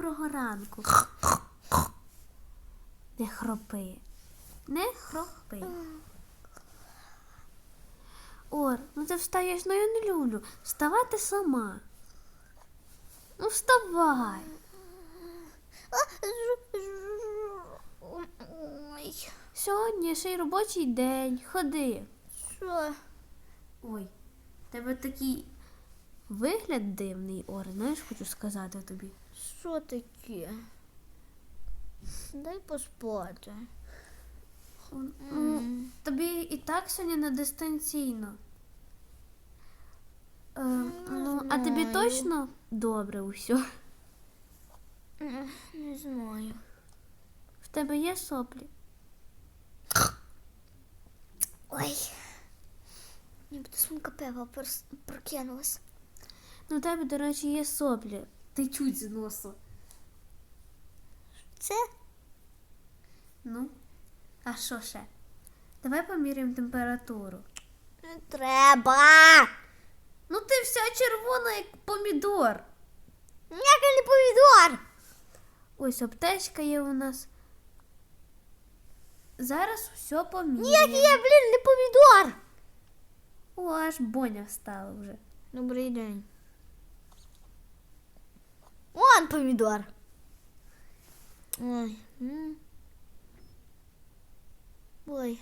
доброго ранку. Не хропи. Не хропи. Ор, ну ти встаєш, ну я не люблю. Вставати сама. Ну вставай. Ой, Сьогодні ще й робочий день. Ходи. що? Ой, тебе такий вигляд дивний, Ор, знаєш, хочу сказати тобі. Що таке? Дай поспати. Тобі і так сьогодні не дистанційно. Е, ну, а тобі знаю. точно добре усе? Не знаю. В тебе є соплі? Ой. Ніби сумка пива прокинулась. Ну, у тебе, до речі, є соплі. Ти чуть з носу. Це? Ну, а що ще? Давай поміряємо температуру. Не треба. Ну ти вся червона, як помідор. Ніякий не помідор. Ось аптечка є у нас. Зараз все Ніякий поміряємо. я, блін, не помідор. О, аж Боня встала вже. Добрий день. Вон помідор. Ой. Ой.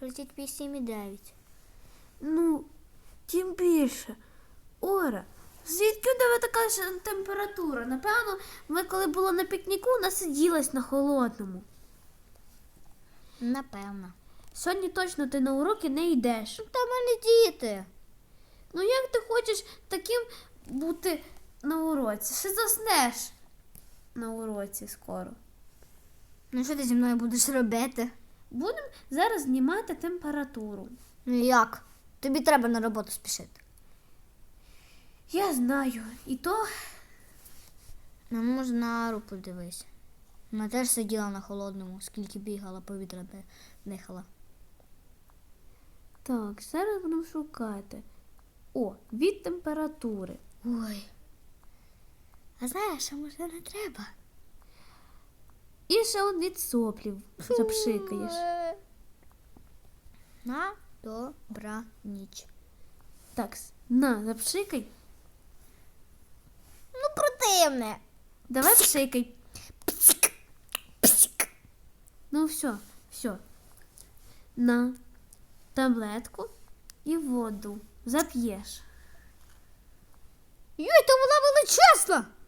38,9. Ну, тим більше. Ора, звідки у тебе така ж температура? Напевно, ми коли були на пікніку, насиділась на холодному. Напевно. Сьогодні точно ти на уроки не йдеш. Та мене діти. Ну як ти хочеш таким бути на уроці? Ще заснеш на уроці скоро. Ну що ти зі мною будеш робити? Будемо зараз знімати температуру. Ну як? Тобі треба на роботу спішити. Я знаю. І то Ну, може, на Ару подивись. Вона теж сиділа на холодному, скільки бігала, повітря дихала. так, зараз будемо шукати. О, від температури. Ой. А знаєш, а може не треба? І ще он від соплів запшикаєш. На добра ніч. Так, на, запшикай. Ну, противне. Давай пшикай. Ну все, все. На таблетку і воду зап'єш. Йой, то вона величезна.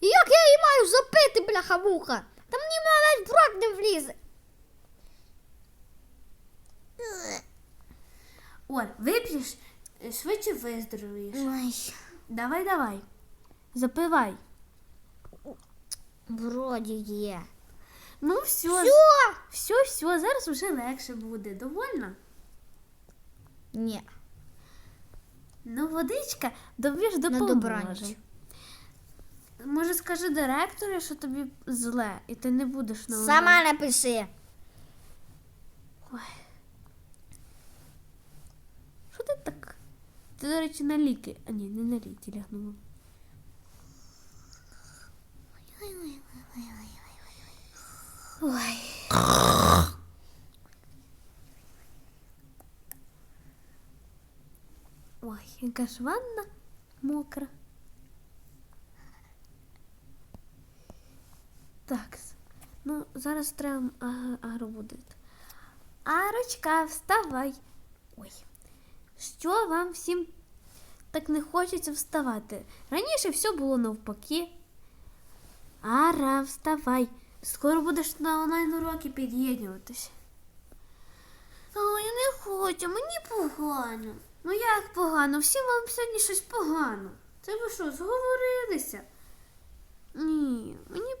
Як я її маю запити, бляха-муха? Та мені навіть брак не влізе. Оль, вип'єш, швидше виздоровієш. Ой, Давай, давай. Запивай. вроді є. Ну все, Все? все, все, зараз вже легше буде. Довольно? Ні. Ну, водичка тобі ж На добраніч. Може, скажи директору, що тобі зле, і ти не будеш на Сама напиши. Ой. Що ти так? Ти, до речі, на ліки. А ні, не на ліки лягнула. Ой. Ой, яка ж ванна мокра. Так, ну зараз треба а- Ару будити. Арочка, вставай. Ой, що вам всім так не хочеться вставати? Раніше все було навпаки. Ара, вставай. Скоро будеш на онлайн уроки під'єднуватися. Ой, я не хочу, мені погано. Ну як погано? Всім вам сьогодні щось погано. Це ви що, зговорилися? Ні, мені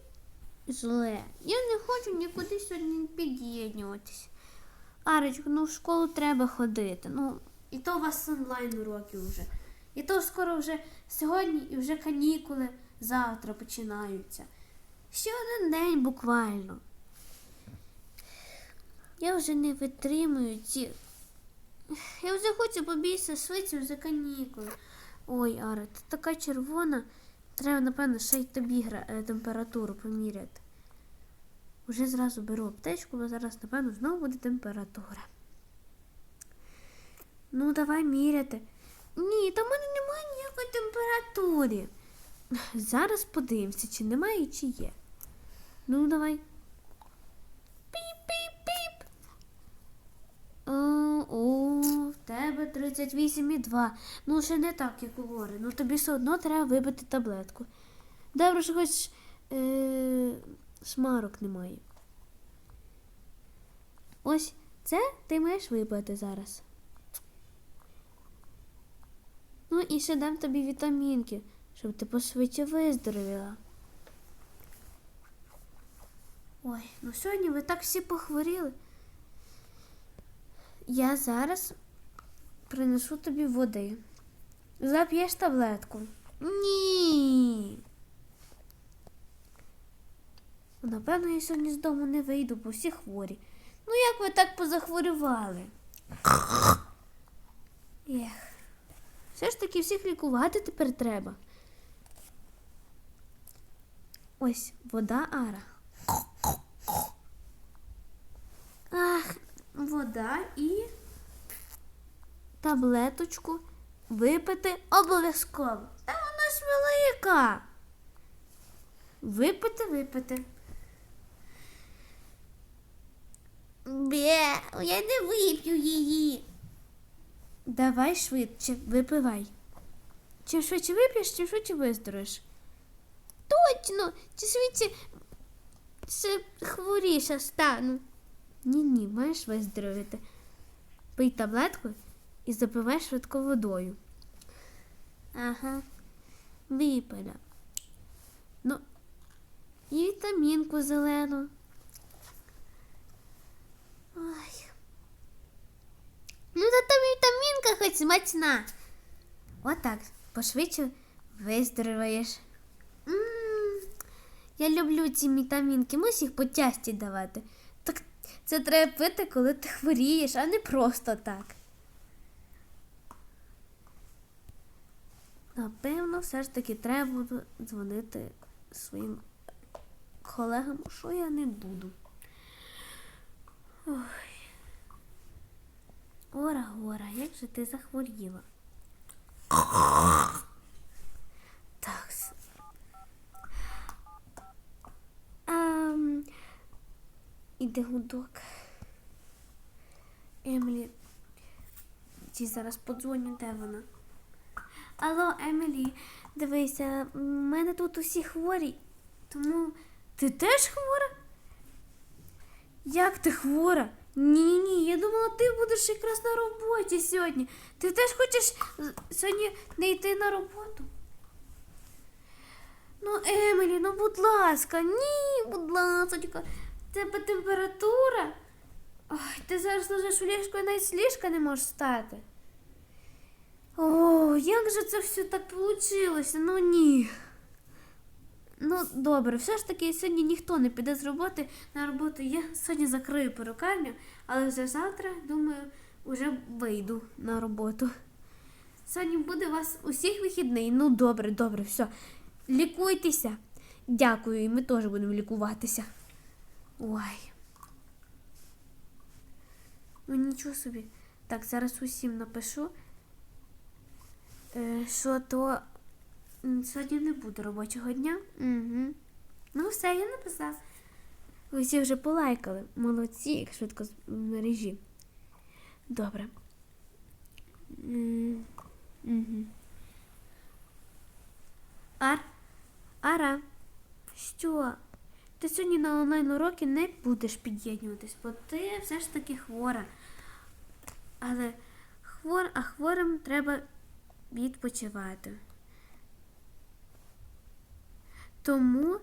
зле. Я не хочу нікуди сьогодні під'єднуватися. Арочка, ну в школу треба ходити. Ну, і то у вас онлайн уроки вже. І то скоро вже сьогодні і вже канікули завтра починаються. Ще один день буквально. Я вже не витримую ці. Я вже хочу побільше швидше вже канікули. Ой, Ара, ти така червона. Треба, напевно, ще й тобі е, температуру поміряти. Уже зразу беру аптечку, бо зараз, напевно, знову буде температура. Ну, давай міряти. Ні, там в мене немає ніякої температури. Зараз подивимося, чи немає, чи є. Ну, давай. Піп-піп-піп. О, о, в тебе 38,2. Ну, ще не так, як у Лори. Ну тобі все одно треба випити таблетку. Добре, що хоч е, шмарок немає. Ось це ти маєш випити зараз. Ну і ще дам тобі вітамінки, щоб ти пошвидше виздоровіла. Ой, ну сьогодні ви так всі похворіли. Я зараз принесу тобі води. Зап'єш таблетку. Ні. Напевно, я сьогодні з дому не вийду, бо всі хворі. Ну як ви так позахворювали? Ех. Все ж таки всіх лікувати тепер треба. Ось вода Ара. Ах, вода і таблеточку випити обов'язково. Та вона ж велика. Випити, випити. Бе, я не вип'ю її. Давай швидше, випивай. Чим швидше вип'єш, тим швидше виздоровиш. Точно, чи швидше ще хворіша стану. Ні, ні, маєш виздоровити. Пий таблетку і запивай швидко водою. Ага, випила. Ну, і вітамінку зелену. Ой. Ну, зато вітамінка хоч смачна. Отак, пошвидше виздороваєш. Я люблю ці вітамінки, мусь їх по тясті давати. Так це треба пити, коли ти хворієш, а не просто так. Напевно, все ж таки треба дзвонити своїм колегам, що я не буду. Ой. Ора, Гора, як же ти захворіла? Так. Ем, іде гудок. Емілі. Ті зараз подзвоню, де вона. Алло, Емілі, дивися, в мене тут усі хворі, тому ти теж хвора? Як ти хвора? Ні, ні, я думала, ти будеш якраз на роботі сьогодні. Ти теж хочеш сьогодні не йти на роботу? Ну, Емілі, ну будь ласка, ні, будь ласка, в тебе температура. Ой, ти зараз лежиш у ліжку і навіть ліжка не можеш стати. О, як же це все так вийшло? Ну ні. Ну, добре, все ж таки сьогодні ніхто не піде з роботи на роботу. Я сьогодні закрию перукарню, але вже завтра, думаю, вже вийду на роботу. Сьогодні буде у вас усіх вихідний. Ну, добре, добре, все. Лікуйтеся. Дякую, і ми теж будемо лікуватися. Ой. Ну нічого собі. Так, зараз усім напишу, що то сьогодні не буде робочого дня. Угу. Ну, все, я написав. Усі вже полайкали. Молодці, як швидко з мережі. Добре. Угу. Ар? Ара? Що? Ти сьогодні на онлайн уроки не будеш під'єднуватись, бо ти все ж таки хвора. Але хвор, а хворим треба відпочивати. Тому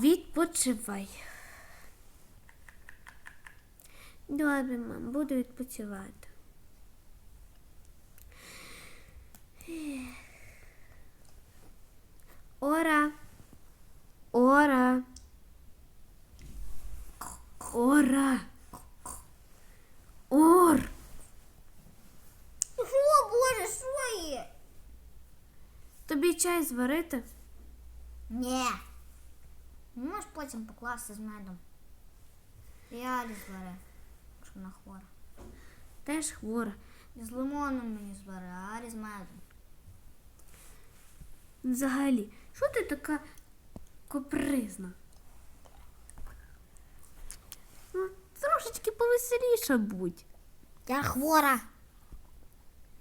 відпочивай. Добре, мам, буду відпочивати. Ора. Ора. Ора. Ор. Що, є? тобі чай зварити? Ні. Можеш потім покласти з медом. І Алі зваре, що вона хвора. Теж хвора. З лимоном мені зваре, а Алі з медом. Взагалі, що ти така капризна? Ну, трошечки повеселіша будь. Я хвора.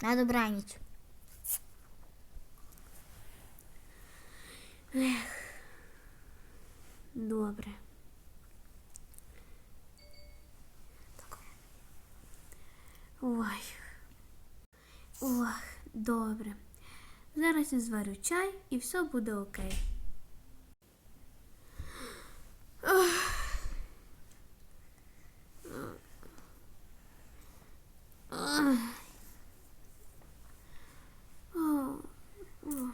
На добраніч. Добре. Ой. Ох, добре. Зараз я зварю чай і все буде окей. Ох. Ах. О, о.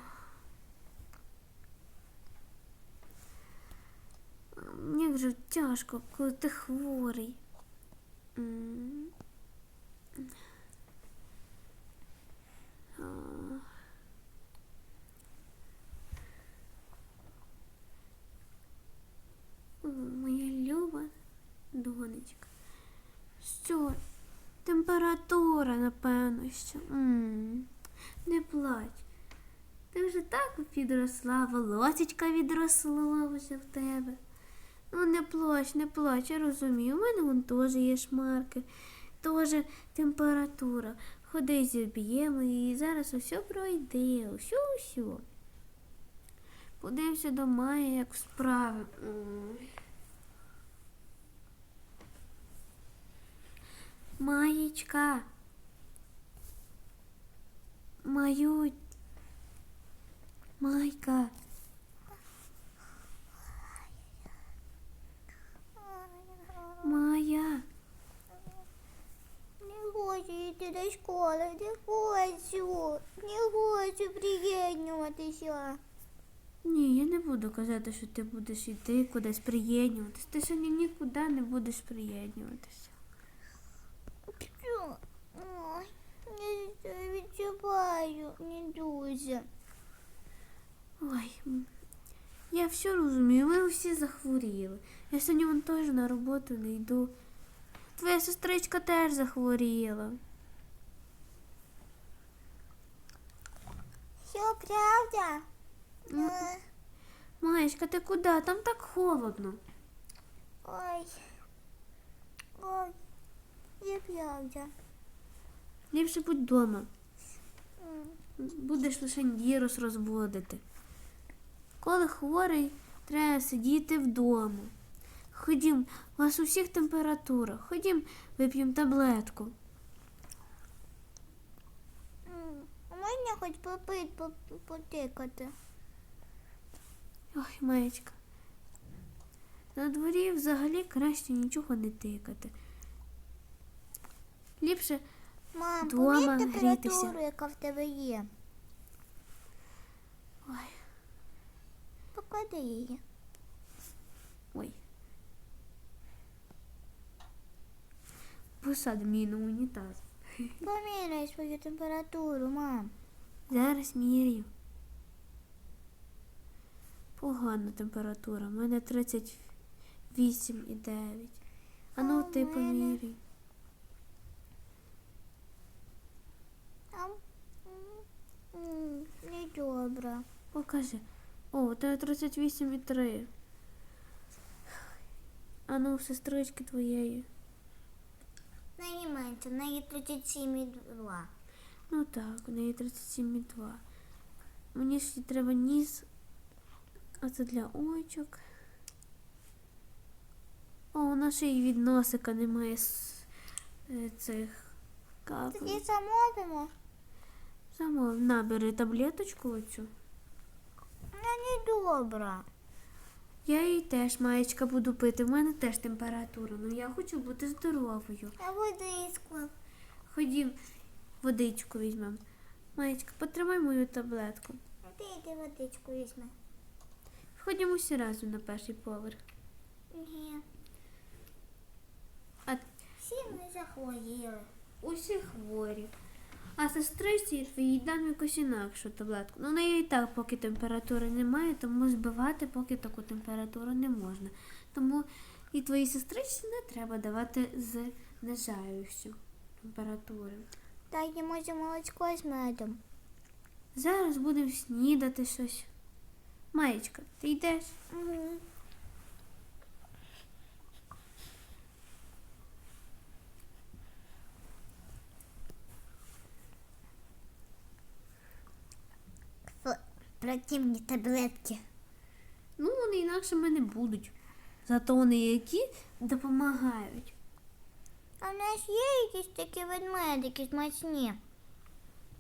Як же тяжко, коли ти хворий. Моя люба донечка. Що? Температура, напевно, що. М, Не плач. Ти вже так підросла, волосечка відросло вже в тебе. Ну, не плач, не плач, я розумію. У мене вон теж є шмарки, теж температура. Ходи зіб'ємо і зараз усе пройде, усе, усе. Подивимося до Майї, як справи. Маєчка. Маю. Майка. Майя. Не хочу йти до школи, не хочу. Не хочу приєднуватися. Ні, я не буду казати, що ти будеш йти кудись приєднуватися. Ти сьогодні нікуди не будеш приєднуватися. Що? Ой, я відчуваю, не дуже. Ой, м, я все розумію, ми всі захворіли. Я сьогодні вон теж на роботу не йду. Твоя сестричка теж захворіла. Що правда? Маєчка, ти куди? Там так холодно. Ой. Ой. Не правда. Ліпше будь вдома. М. Будеш лише вірус розводити. Коли хворий, треба сидіти вдома. Ходім, у вас у всіх температура. Ходім, вип'ємо таблетку. М. А Можна хоч попити, потикати? Ой, маєчка. На дворі взагалі краще нічого не тикати. Ліпше Мам, Дома поміть температуру, яка в тебе є. Поклади її. Ой. Посадимо її на унітаз. Поміряй свою температуру, мам. Зараз міряю. Погана температура. У мене 38,9. А ну ти мене? поміряй. М, Покажи. О, у тебе 38,3. А ну, сестрички твоєї. Неї менше, в неї 37,2. Ну так, у неї 37,2. Мені ще треба ніс. А це для очок. О, у нас ще й від носика немає с- е, цих капель. Тоді замовимо. Само набери таблеточку оцю. Вона не добра. Я її теж, маєчка, буду пити. У мене теж температура, але я хочу бути здоровою. А водичку. Ходім, водичку візьмемо. Маєчка, потримай мою таблетку. Ти йди водичку візьми. Ходімо всі разом на перший поверх. Ні. А Всі ми захворіли. усі хворі. А сестриці твоїй дам якусь інакшу таблетку. Ну, неї і так, поки температури немає, тому збивати поки таку температуру не можна. Тому і твоїй сестричці не треба давати знижаючу температуру. Дайте може молочко з медом. Зараз будемо снідати щось. Маєчка, ти йдеш? Угу. Противні таблетки. Ну, вони інакшими не будуть. Зато вони які допомагають. А в нас є якісь такі ведмедики смачні.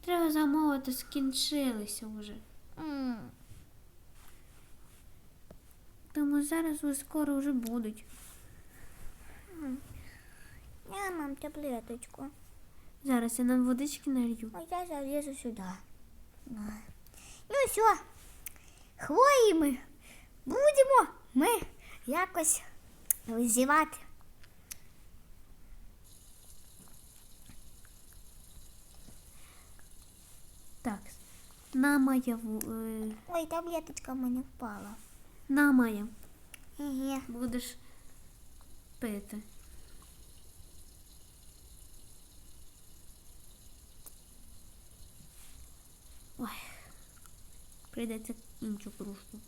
Треба замовити, скінчилися вже. М. Тому зараз ось скоро вже будуть. Я мам таблеточку. Зараз я нам водички налью. А я залізу сюди. Ну все. Хвої ми будемо ми якось визивати. Так, на моя е, Ой, таблеточка в мене впала. на моя. Еге. Будеш пити. Ой, прийдеться іншу кружку.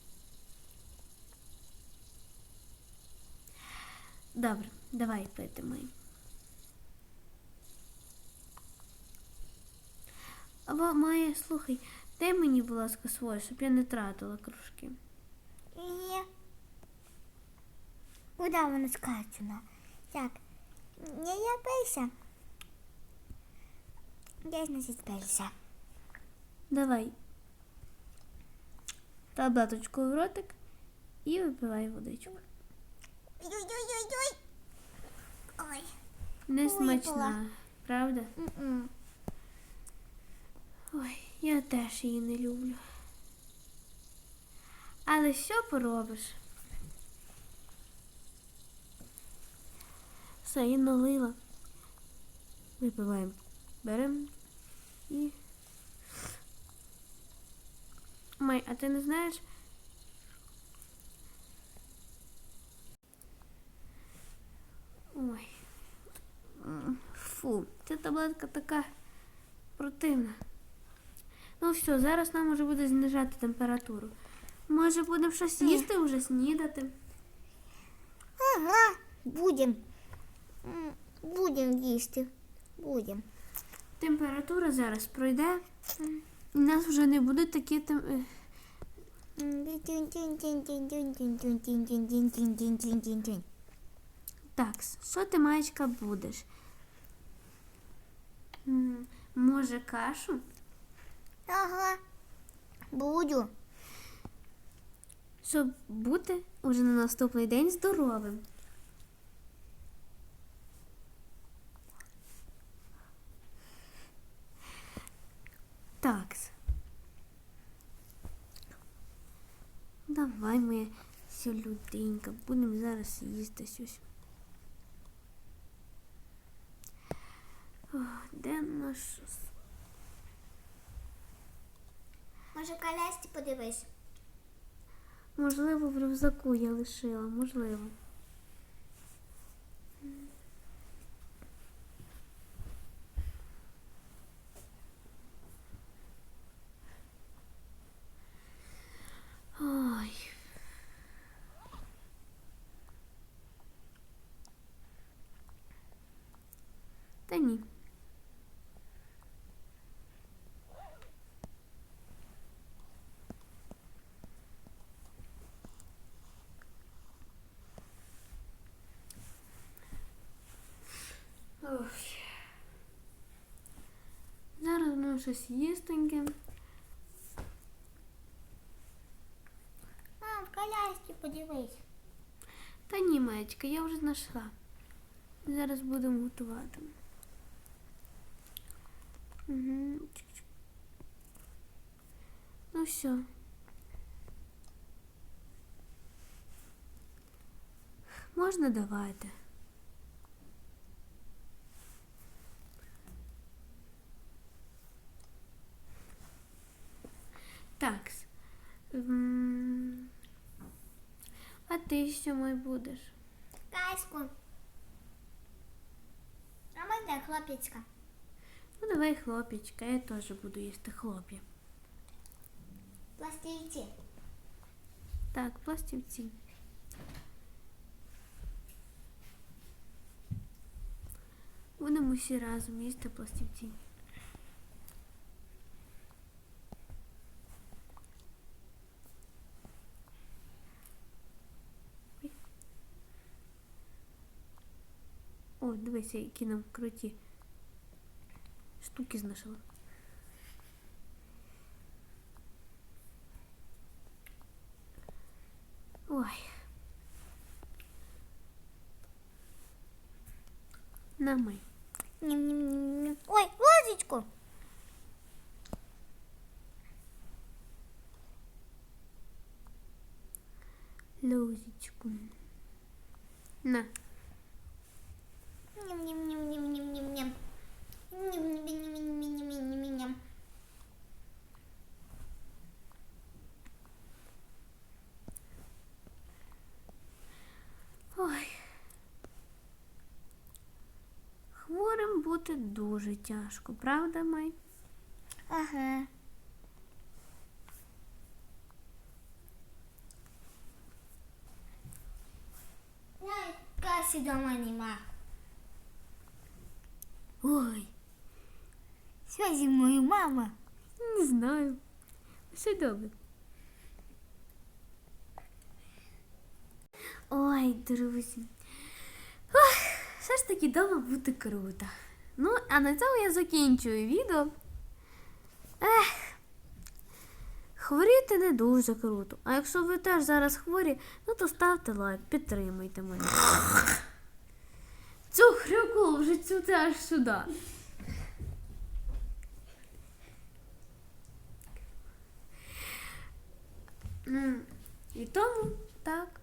Добре, давай пити мої. Або Майя, слухай, дай мені, будь ласка, своє, щоб я не тратила кружки. Еге. Куди вона скачена? Так. Не я пейся. Я, значить, пейся. Давай таблеточку в ротик і випивай водичку. Ой-ой-ой-ой. Ой. Не смачна, правда? М-м. Ой, я теж її не люблю. Але що поробиш? Все, я налила. Випиваємо. Беремо і. Май, а ти не знаєш? Ой. М, Фу, ця таблетка така противна. Ну все, зараз нам уже буде знижати температуру. Може, будемо щось Ні. їсти вже снідати. Ага, будем. М, Будем їсти. Будем. Температура зараз пройде. І нас вже не буде такі тем... е, Так, що ти, маєчка, будеш? Може, кашу? Ага. Буду. Щоб бути уже на наступний день здоровим. Так. Давай, моя сілюденька, будемо зараз їсти щось. Де наш Може, колясті подивись. Можливо, в рюкзаку я лишила, можливо. щось їстеньке. Мам, колясті подивись. Та ні, маєчка, я вже знайшла. Зараз будемо готувати. Угу. Ну все. Можна А ти що мой будеш? Казку. А можна хлопічка? Ну давай хлопічка, я теж буду їсти хлоп'я. Пластівці. Так, пластівці. Будемо всі разом їсти пластівці. О, дивися, які нам круті штуки знайшли. Ой. Намай. Ням-ням-ням-ням. Ой, ложечку. Лозечку. На. Ой. Хворим бути дуже тяжко, правда, Май? Ага. Касі дома нема. Ой, Що зі мною, мама? не знаю. Все добре. Ой, друзі. Ох, все ж таки вдома бути круто. Ну, а на цьому я закінчую відео. Ех. Хворіти не дуже круто. А якщо ви теж зараз хворі, ну то ставте лайк, підтримуйте мене. Цю хрюку вже цю аж сюди. М, І тому так.